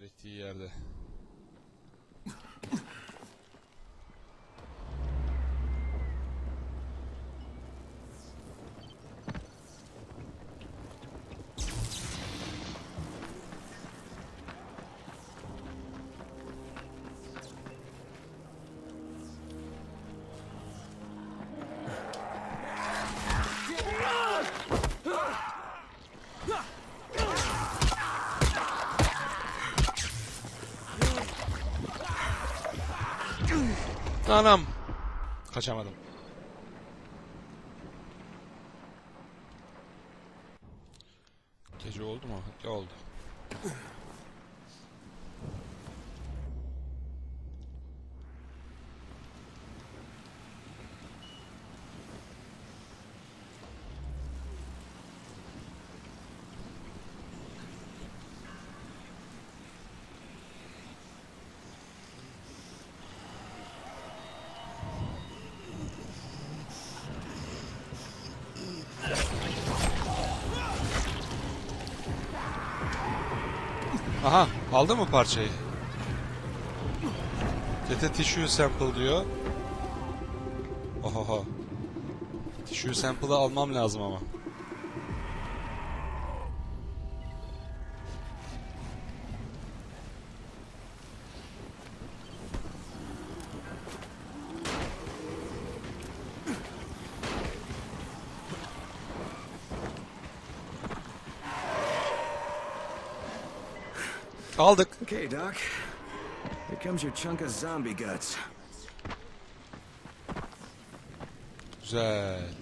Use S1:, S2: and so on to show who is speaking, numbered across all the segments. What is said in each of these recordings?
S1: gerektiği yerde. Anam. Kaçamadım. Gece oldu mu? Ya oldu. Aha, aldın mı parçayı? Get a tissue sample diyor. Ohoho. Tissue sample'ı almam lazım ama. Aldık.
S2: Okay, Doc. Here comes your chunk of zombie guts.
S1: Güzel.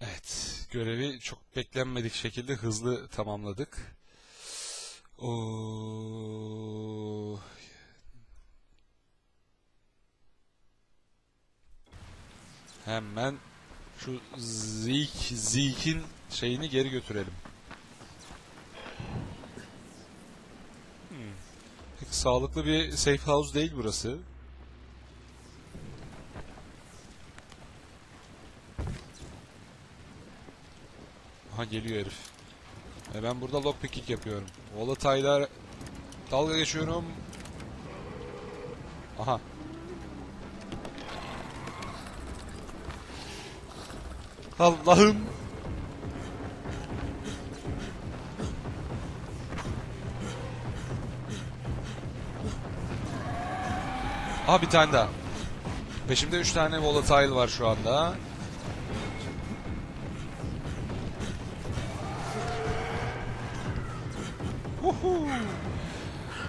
S1: Evet, görevi çok beklenmedik şekilde hızlı tamamladık. Oo. Hemen şu Zeke, Zeke'in şeyini geri götürelim. Pek sağlıklı bir safe house değil burası. Aha geliyor herif. E ben burada lockpicking yapıyorum. Volatile'lar dalga geçiyorum. Aha. Allah'ım. Aha bir tane daha. Peşimde 3 tane volatile var şu anda.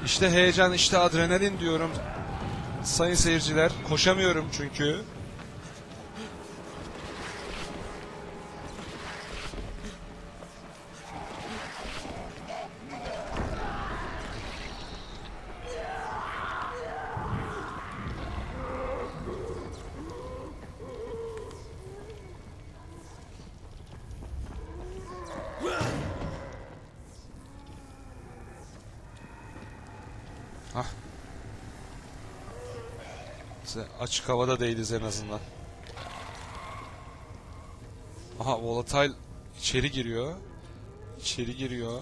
S1: İşte heyecan, işte adrenalin diyorum. Sayın seyirciler, koşamıyorum çünkü. Size açık havada değiliz en azından. Aha volatile içeri giriyor. İçeri giriyor.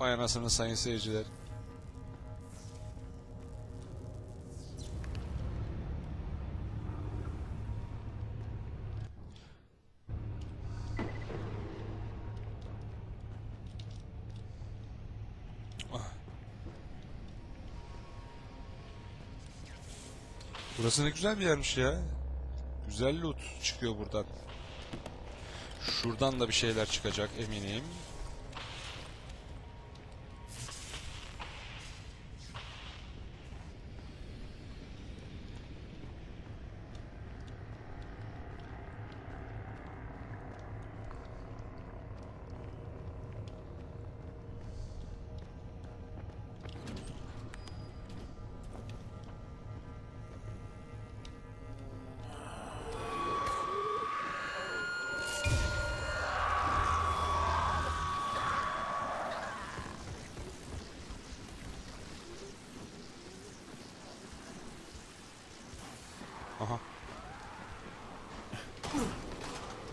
S1: Vay anasını sayın seyirciler. Burası ne güzel bir yermiş ya. Güzel loot çıkıyor buradan. Şuradan da bir şeyler çıkacak eminim.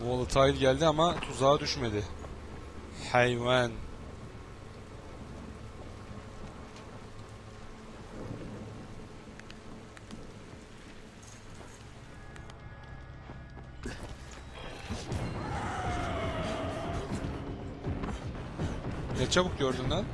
S1: Volatile geldi ama tuzağa düşmedi. Hayvan. Ne çabuk gördün lan.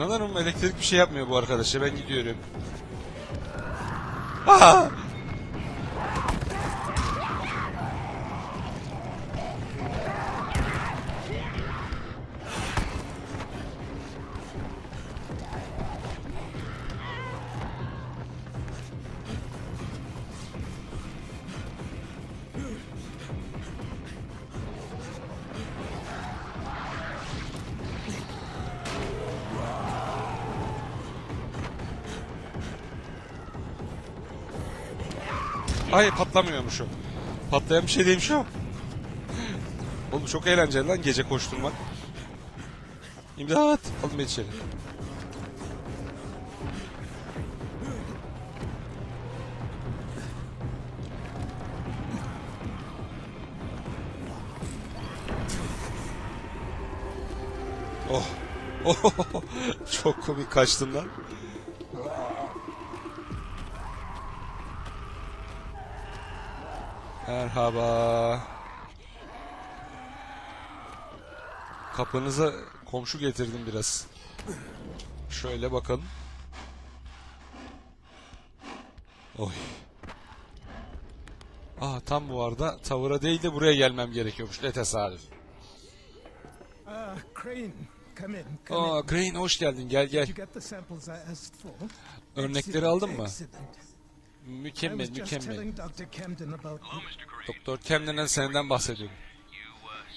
S1: Sanırım elektrik bir şey yapmıyor bu arkadaşa. Ben gidiyorum. Aa! Ay patlamıyormuş o. Patlayan bir şey değilmiş o. Oğlum çok eğlenceli lan gece koşturmak. İmdat! Alın beni içeri. Oh. Oh. Çok komik kaçtım lan. Merhaba. Kapınıza komşu getirdim biraz. Şöyle bakalım. Oy. Aa tam bu arada tavıra değil de buraya gelmem gerekiyormuş. Ne tesadüf.
S3: Ah, Crane, come in. Come in.
S1: Aa Crane hoş geldin. Gel gel. Örnekleri aldın mı? Mükemmel
S3: was just
S1: mükemmel. Doktor Camden'den senden bahsediyorum.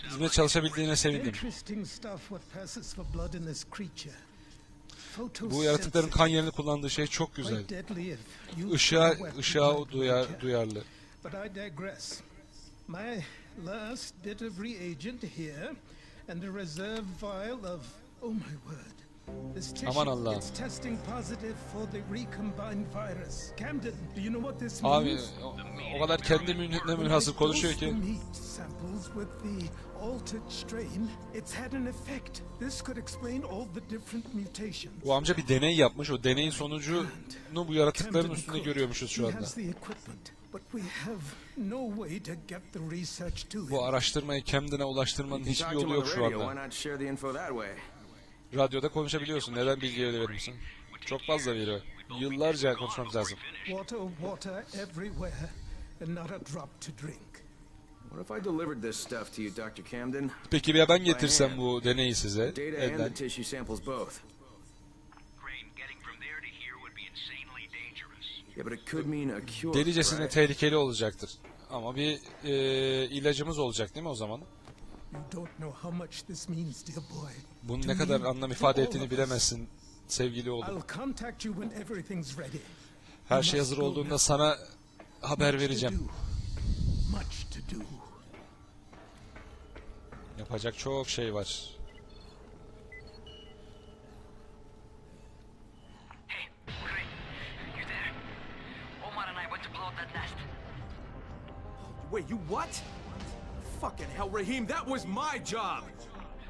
S1: Bizimle çalışabildiğine sevindim.
S3: interesting stuff what passes for blood in this creature.
S1: Bu yaratıkların kan yerini kullandığı şey çok güzel. Işığa, ışığa duyar, duyarlı.
S3: But I digress. My last bit of reagent here, and a reserve vial of. Oh my word.
S1: Aman Allah'ım.
S3: it's testing positive for the recombined virus. Camden, do you know what this
S1: Abi
S3: means?
S1: o, o kadar kendi münhütle münhasır konuşuyor ki. Bu amca bir deney yapmış. O deneyin sonucunu bu yaratıkların üstünde
S3: could.
S1: görüyormuşuz şu anda. Bu araştırmayı Camden'e ulaştırmanın hiçbir yolu yok
S2: the
S1: şu anda. Radyoda konuşabiliyorsun. Neden bilgileri verirsin? Çok fazla veriyor. Yıllarca konuşmamız lazım.
S3: Water, water everywhere, and not a drop to drink.
S2: What if I delivered this stuff to you, Dr. Camden?
S1: Peki ya ben getirsem bu deneyi size?
S2: Data and the tissue samples both.
S4: Crane, getting from there to here would be insanely dangerous.
S2: Yeah, but it could mean a cure.
S1: Delicesine tehlikeli olacaktır. Ama bir e, ilacımız olacak değil mi o zaman? Bunun
S3: To
S1: ne kadar anlam ifade ettiğini bilemezsin sevgili oğlum.
S3: I'll contact you when everything's ready.
S1: Her şey hazır olduğunda sana haber vereceğim.
S3: do. Much to do.
S1: Yapacak çok şey var.
S4: Hey, Crane, you there? Omar and I went to blow up that nest.
S5: Wait, you what? Fucking hell, Raheem, that was my job!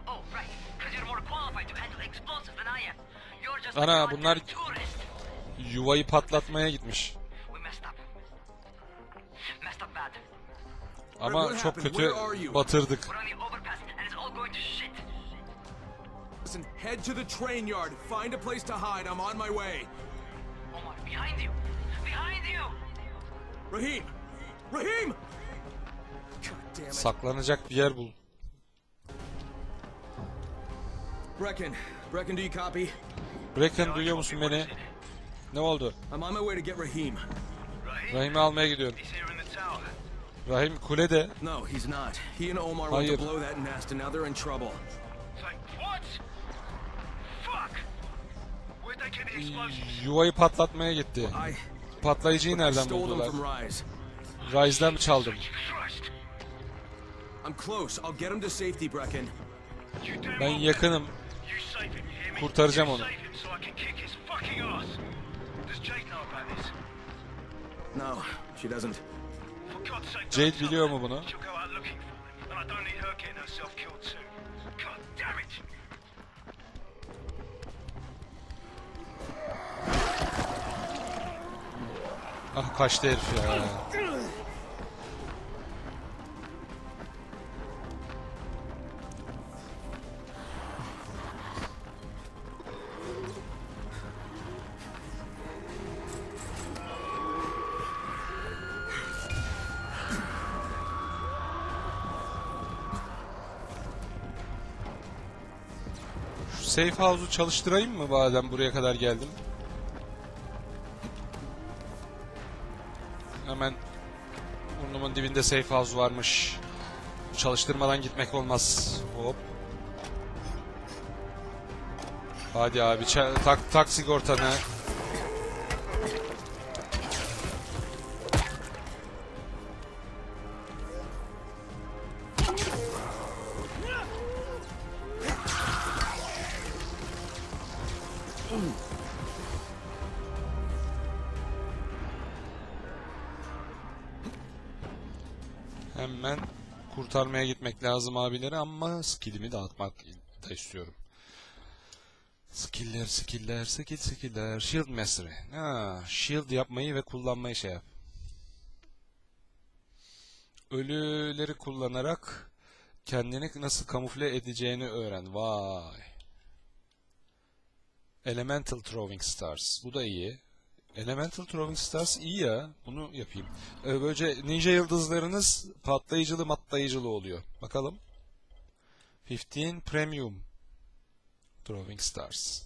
S4: Oh, right, because you're more qualified to handle explosives than I am. You're just
S1: Ana,
S4: a
S1: bunlar-. Yuvayı patlatmaya gitmiş.
S4: We messed up. Messed up bad.
S1: Ama
S5: what
S1: çok
S5: happened?
S1: kötü
S5: Where are you?
S1: batırdık.
S5: Listen, head to the train yard. Find a place to hide. I'm on my way.
S4: Omar, behind you! Behind you!
S5: Raheem! Raheem!
S1: Saklanacak bir yer bul.
S2: Brecken, Brecken, do you copy?
S1: Brecken duyuyor musun beni? Ne oldu?
S2: I'm on my way to get Raheem.
S1: Rahim'i almaya gidiyorum. Rahim kulede.
S2: No, he's not. He and Omar went
S1: Hayır.
S2: to blow that nest, and now they're in trouble.
S4: It's like, what? Fuck! Where'd they get the explosives?
S1: Yuvayı patlatmaya gitti. Patlayıcıyı nereden buldular? Rise'den mi çaldım?
S4: Christ!
S5: I'm close. I'll get him to safety, Brecken.
S4: You do
S1: Ben yakınım. Kurtaracağım onu.
S4: Jade?
S2: No, she doesn't.
S1: Biliyor mu bunu?
S4: She'll go out looking
S1: safe house'u çalıştırayım mı madem buraya kadar geldim? Hemen burnumun dibinde safe house varmış. Çalıştırmadan gitmek olmaz. Hop. Hadi abi tak, tak sigortanı. Kurtarmaya gitmek lazım abileri ama skillimi dağıtmak da istiyorum. Skiller, skiller, skill, skiller. Shield Mastery. Ha, shield yapmayı ve kullanmayı şey yap. Ölüleri kullanarak kendini nasıl kamufle edeceğini öğren. Vay. Elemental Throwing Stars. Bu da iyi. Elemental Throwing Stars iyi ya. Bunu yapayım. Ee, böylece ninja yıldızlarınız patlayıcılı matlayıcılı oluyor. Bakalım. 15 Premium Throwing Stars.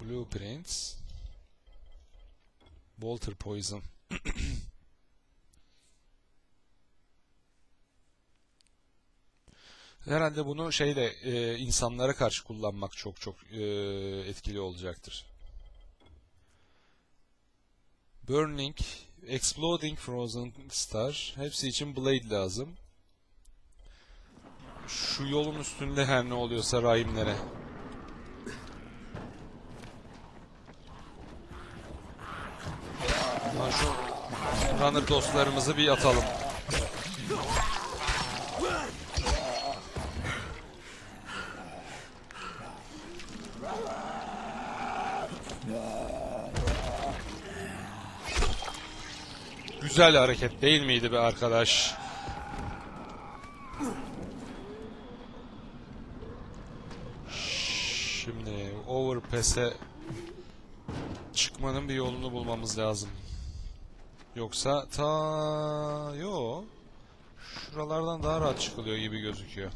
S1: Blueprints. Bolter Poison. Herhalde bunu şeyde e, insanlara karşı kullanmak çok çok e, etkili olacaktır. Burning, Exploding Frozen Star. Hepsi için Blade lazım. Şu yolun üstünde her ne oluyorsa rahimlere. Şu runner dostlarımızı bir atalım. Güzel hareket değil miydi be arkadaş? Şimdi overpass'e çıkmanın bir yolunu bulmamız lazım. Yoksa ta yo şuralardan daha rahat çıkılıyor gibi gözüküyor.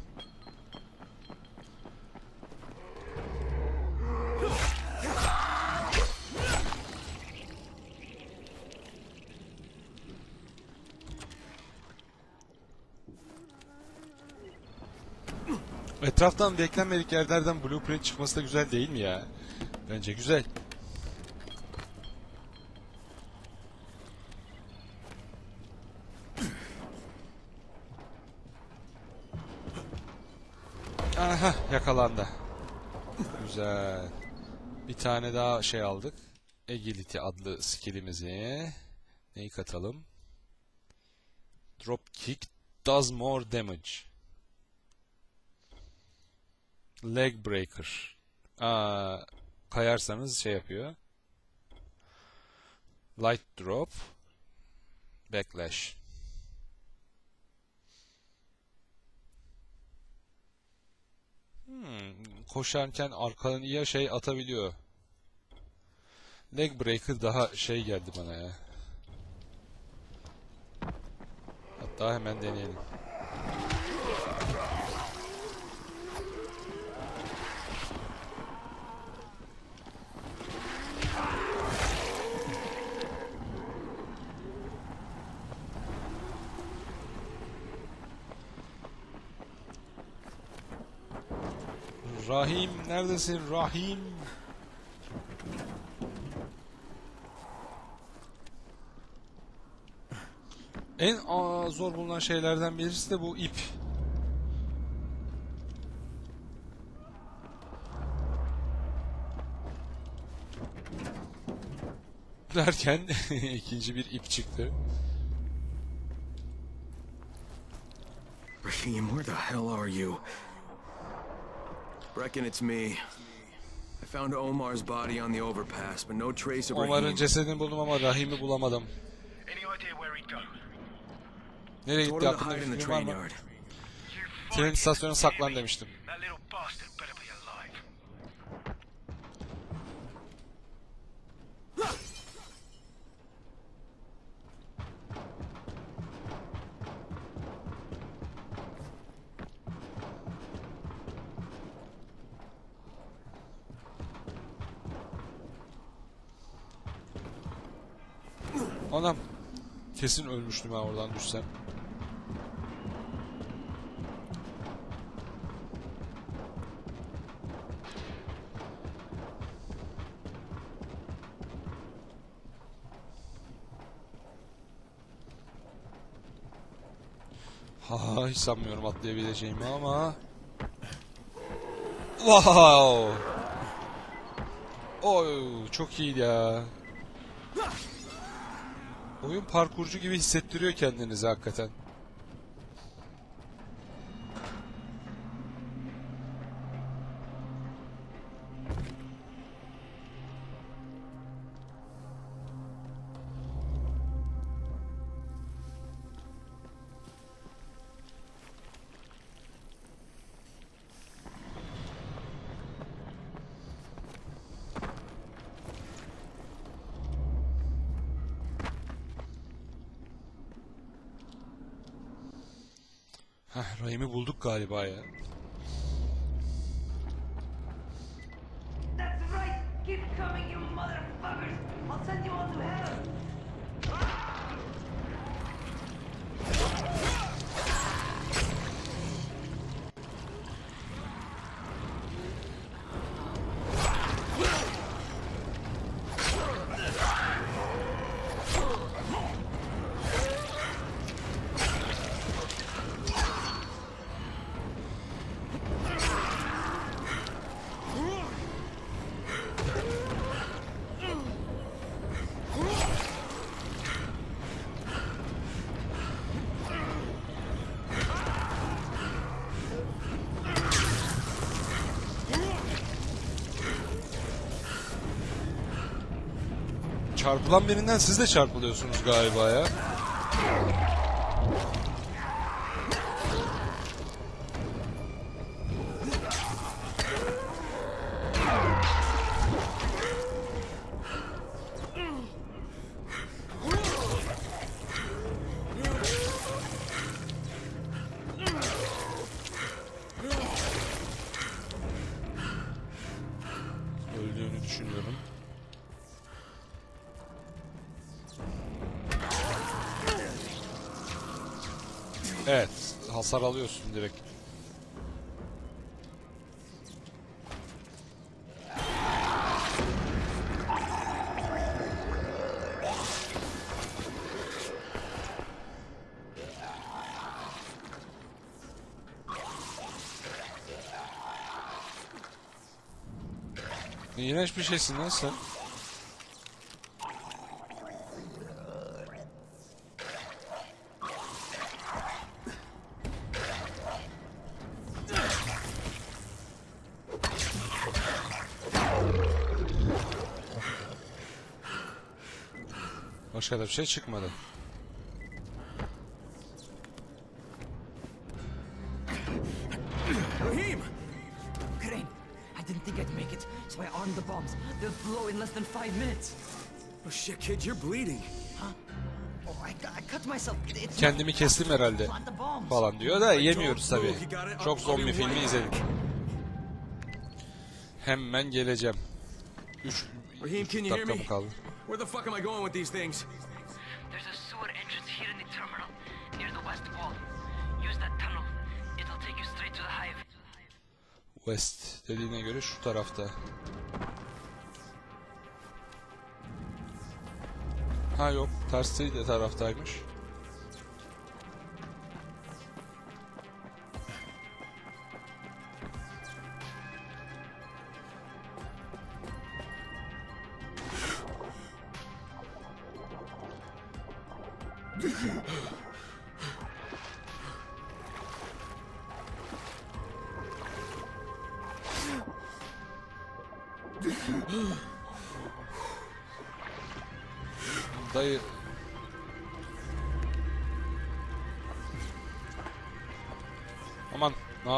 S1: Etraftan beklenmedik yerlerden blueprint çıkması da güzel değil mi ya? Bence güzel. Aha yakalandı. Güzel. Bir tane daha şey aldık. Agility adlı skillimizi. Neyi katalım? Drop kick does more damage. Leg breaker. Aa, kayarsanız şey yapıyor. Light drop. Backlash. Hmm, koşarken arkadan şey atabiliyor. Leg breaker daha şey geldi bana ya. Hatta hemen deneyelim. Rahim neredesin Rahim? En zor bulunan şeylerden birisi de bu ip. Derken ikinci bir ip çıktı.
S2: Raheem, where the hell are you?
S5: Reckon it's me. I found Omar's body on the overpass, but no trace of
S1: Omar'ın cesedini buldum ama Rahim'i bulamadım.
S4: Any idea where he'd go?
S1: Nereye gitti hakkında
S5: hide in
S1: bir
S5: the
S1: fikrin var
S5: train
S1: mı?
S5: yard.
S4: You
S1: Tren istasyonuna saklan demiştim. Anam. Kesin ölmüştüm ben oradan düşsem. Ha hiç sanmıyorum atlayabileceğimi ama. Wow. Oy çok iyi ya. Oyun parkurcu gibi hissettiriyor kendinizi hakikaten. Heh, Rahim'i bulduk galiba ya. Çarpılan birinden siz de çarpılıyorsunuz galiba ya. Öldüğünü düşünüyorum. Evet, hasar alıyorsun direkt. İğrenç bir şeysin lan sen. Başka da bir şey çıkmadı.
S5: Raheem!
S6: Crane, I didn't think I'd make it, so I armed the bombs. They'll blow in less than five minutes.
S5: Oh shit, kid, you're bleeding.
S6: Oh, I, I cut myself. It's
S1: Kendimi kestim herhalde falan diyor da yemiyoruz tabi. Çok zombi filmi izledik. Hemen geleceğim. 3
S5: Raheem, can you hear
S1: dakika
S5: me?
S1: mı kaldı?
S5: Where the fuck am I going with these things?
S6: There's a sewer entrance here in the terminal, near the west wall. Use that tunnel. It'll take you straight to the hive.
S1: West dediğine göre şu tarafta. Ha yok, tersi de taraftaymış.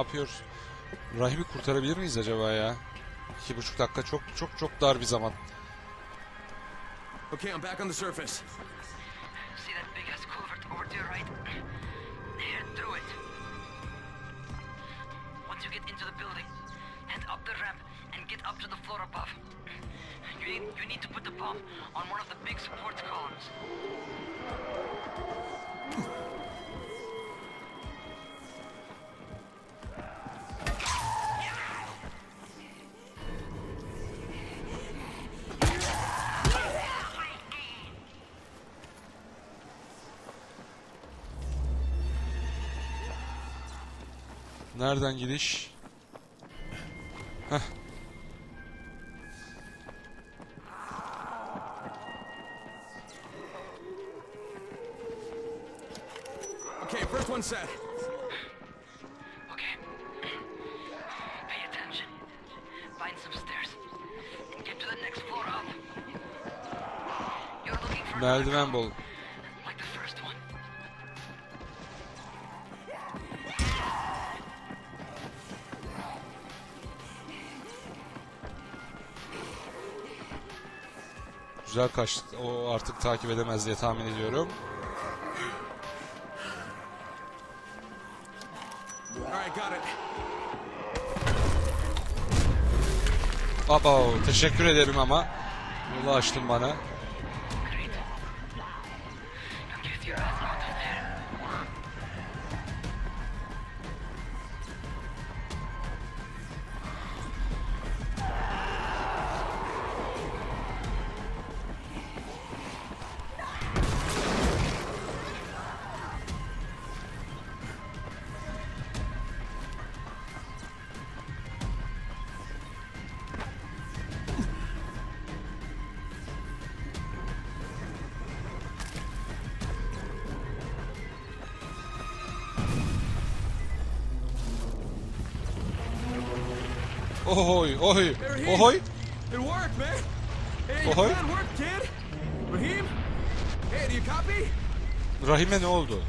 S1: Ne yapıyoruz? Rahim'i kurtarabilir miyiz acaba ya? İki buçuk dakika çok çok çok dar bir zaman.
S5: Okay, I'm back on the surface.
S6: See that big ass culvert over to your right? Head through it. Once you get into the building, head up the ramp and get up to the floor above. You need, you need to put the bomb on one of the big support columns.
S1: Nereden gidiş? Heh.
S5: Okay, first one set.
S6: Okay. Pay attention. Find some stairs. And get to the next floor up. You're looking for another
S1: Merdiven
S6: column,
S1: Güzel kaçtık. O artık takip edemez diye tahmin ediyorum. Abo teşekkür ederim ama. Yolu açtın bana. Ohoy ohoy
S5: Rahim!
S1: ohoy.
S5: It worked, man. Hey, your
S1: Ahoy.
S5: plan worked, kid. Raheem? Hey, do you copy?
S1: Rahime ne oldu?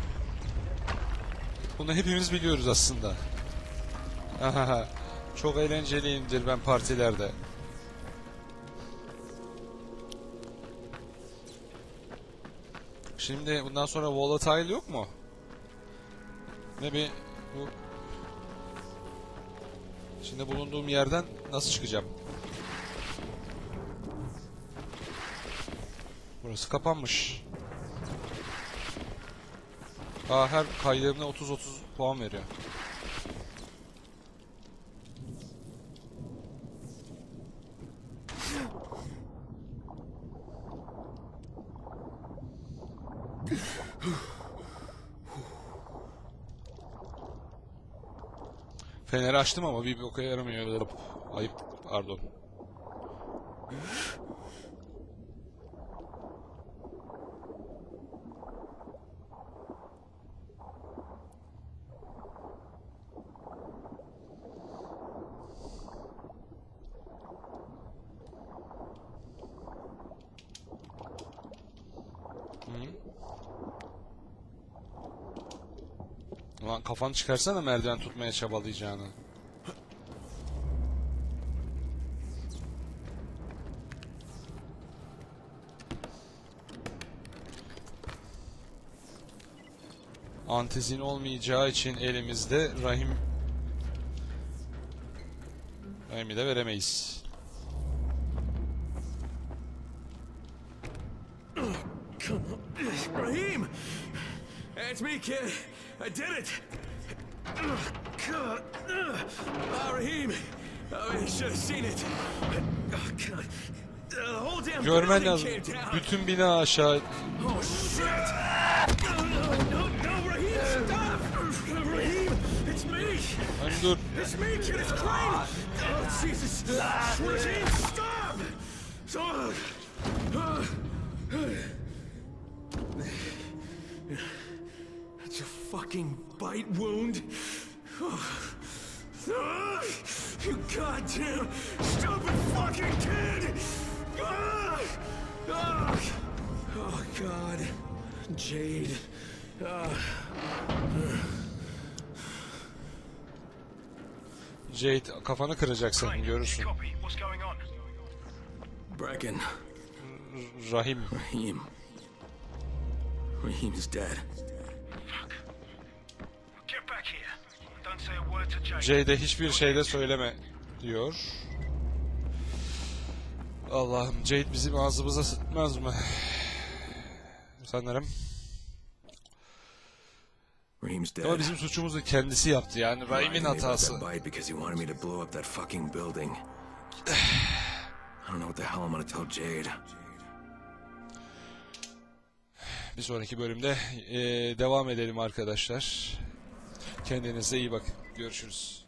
S1: Bunu hepimiz biliyoruz aslında. Çok eğlenceliyimdir ben partilerde. Şimdi bundan sonra volatile yok mu? Ne bir bu Şimdi bulunduğum yerden nasıl çıkacağım? Burası kapanmış. Aa, her kaydırına 30-30 puan veriyor. Açtım ama bir boka yaramıyor. Ayıp, pardon. Ulan kafanı çıkarsana merdiven tutmaya çabalayacağını. Antizin olmayacağı için elimizde rahim Rahim'i de veremeyiz.
S5: Hey, it's me, kid. I did it. Ah, Raheem. Oh, you should have seen it. Oh, God. The whole damn
S1: Görmen
S5: building
S1: lazım. Bütün bina aşağı. Hani dur.
S5: It's me, kid, it's Crane! Oh, Jesus! Raheem, stop! So, uh,
S2: fucking bite wound.
S5: Ah, you goddamn stupid fucking kid! Ah! Ah!
S2: Oh, God. Jade. Ah.
S1: Jade kafanı kıracaksın görürsün.
S2: Brecken.
S1: Rahim.
S2: Raheem. Raheem is dead.
S1: Jade'e hiçbir şey de söyleme diyor. Allah'ım Jade bizim ağzımıza sıkmaz mı? Sanırım. Ama bizim suçumuzu kendisi yaptı yani Rahim'in hatası. Bir sonraki bölümde eee, devam edelim arkadaşlar. Kendinize iyi bakın. Görüşürüz.